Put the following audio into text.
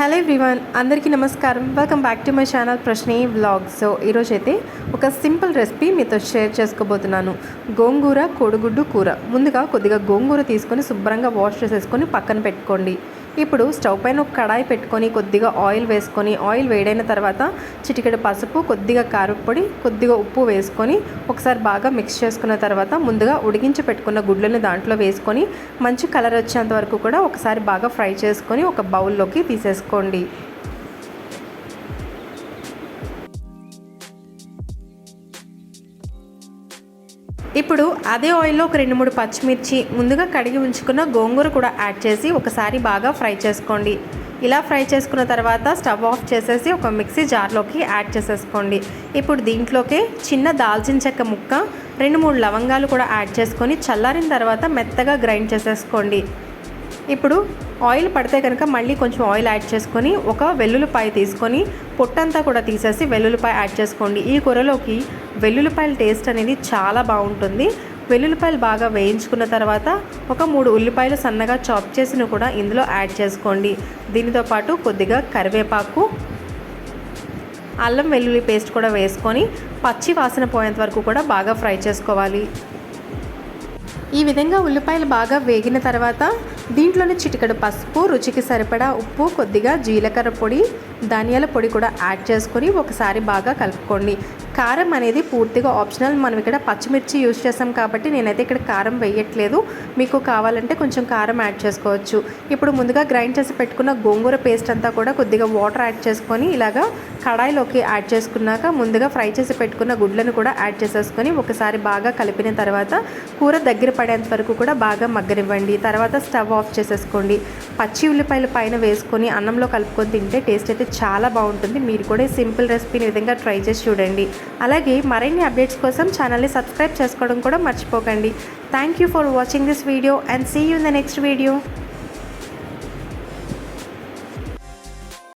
Hello everyone అందరికీ నమస్కారం. Welcome back to my channel Prashni vlog so ఈరోజు అయితే ఒక సింపుల్ రెసిపీ మీతో షేర్ చేసుకోబోతున్నాను. గోంగూర కోడిగుడ్డు కూర. ముందుగా కొద్దిగా గోంగూర తీసుకొని శుభ్రంగా వాష్ చేసేసుకొని పక్కన పెట్టుకోండి. ఇప్పుడు స్టవ్ పైన ఒక కడాయి పెట్టుకొని కొద్దిగా ఆయిల్ వేసుకొని ఆయిల్ వేడైన తర్వాత చిటికెడు పసుపు కొద్దిగా కారపొడి కొద్దిగా ఉప్పు వేసుకొని ఒకసారి బాగా మిక్స్ చేసుకున్న తర్వాత ముందుగా ఉడికించి పెట్టుకున్న గుడ్లను దాంట్లో వేసుకొని మంచి కలర్ వచ్చేంత వరకు కూడా ఒకసారి బాగా ఫ్రై చేసుకొని ఒక బౌల్లోకి తీసేసుకోండి. ఇప్పుడు అదే ఆయిల్లో ఒక రెండు మూడు పచ్చిమిర్చి ముందుగా కడిగి ఉంచుకున్న గోంగూర కూడా యాడ్ చేసి ఒకసారి బాగా ఫ్రై చేసుకోండి. ఇలా ఫ్రై చేసుకున్న తర్వాత స్టవ్ ఆఫ్ చేసేసి ఒక మిక్సీ జార్లోకి యాడ్ చేసేసుకోండి. ఇప్పుడు దీంట్లోకి చిన్న దాల్చిన చెక్క ముక్క రెండు మూడు లవంగాలు కూడా యాడ్ చేసుకొని చల్లారిన తర్వాత మెత్తగా గ్రైండ్ చేసేసుకోండి. ఇప్పుడు ఆయిల్ పడితే కనుక మళ్ళీ కొంచెం ఆయిల్ యాడ్ చేసుకొని ఒక వెల్లుల్లిపాయ తీసుకొని పొట్టంతా కూడా తీసేసి వెల్లుల్లిపాయ యాడ్ చేసుకోండి. ఈ కూరలోకి వెల్లుల్లిపాయల టేస్ట్ అనేది చాలా బాగుంటుంది. వెల్లుల్లిపాయలు బాగా వేయించుకున్న తర్వాత ఒక మూడు ఉల్లిపాయలు సన్నగా చాప్ చేసిన కూడా ఇందులో యాడ్ చేసుకోండి. దీనితో పాటు కొద్దిగా కరివేపాకు అల్లం వెల్లుల్లి పేస్ట్ కూడా వేసుకొని పచ్చి వాసన పోయేంత వరకు కూడా బాగా ఫ్రై చేసుకోవాలి. ఈ విధంగా ఉల్లిపాయలు బాగా వేగిన తర్వాత దీంట్లోనే చిటికెడు పసుపు రుచికి సరిపడా ఉప్పు కొద్దిగా జీలకర్ర పొడి ధనియాల పొడి కూడా యాడ్ చేసుకొని ఒకసారి బాగా కలుపుకోండి. కారం అనేది పూర్తిగా ఆప్షనల్. మనం ఇక్కడ పచ్చిమిర్చి యూజ్ చేస్తాం కాబట్టి నేనైతే ఇక్కడ కారం వేయట్లేదు. మీకు కావాలంటే కొంచెం కారం యాడ్ చేసుకోవచ్చు. ఇప్పుడు ముందుగా గ్రైండ్ చేసి పెట్టుకున్న గోంగూర పేస్ట్ అంతా కూడా కొద్దిగా వాటర్ యాడ్ చేసుకొని ఇలాగా కడాయిలోకి యాడ్ చేసుకున్నాక ముందుగా ఫ్రై చేసి పెట్టుకున్న గుడ్లను కూడా యాడ్ చేసేసుకొని ఒకసారి బాగా కలిపిన తర్వాత కూర దగ్గర పడేంత వరకు కూడా బాగా మగ్గనివ్వండి. తర్వాత స్టవ్ ఆఫ్ చేసేసుకోండి. పచ్చి ఉల్లిపాయలు పైన వేసుకొని అన్నంలో కలుపుకొని తింటే టేస్ట్ అయితే చాలా బాగుంటుంది. మీరు కూడా సింపుల్ రెసిపీని విధంగా ట్రై చేసి చూడండి. అలాగే మరిన్ని అప్డేట్స్ కోసం ఛానల్ని సబ్స్క్రైబ్ చేసుకోవడం కూడా మర్చిపోకండి. Thank you for watching this video and see you in the next video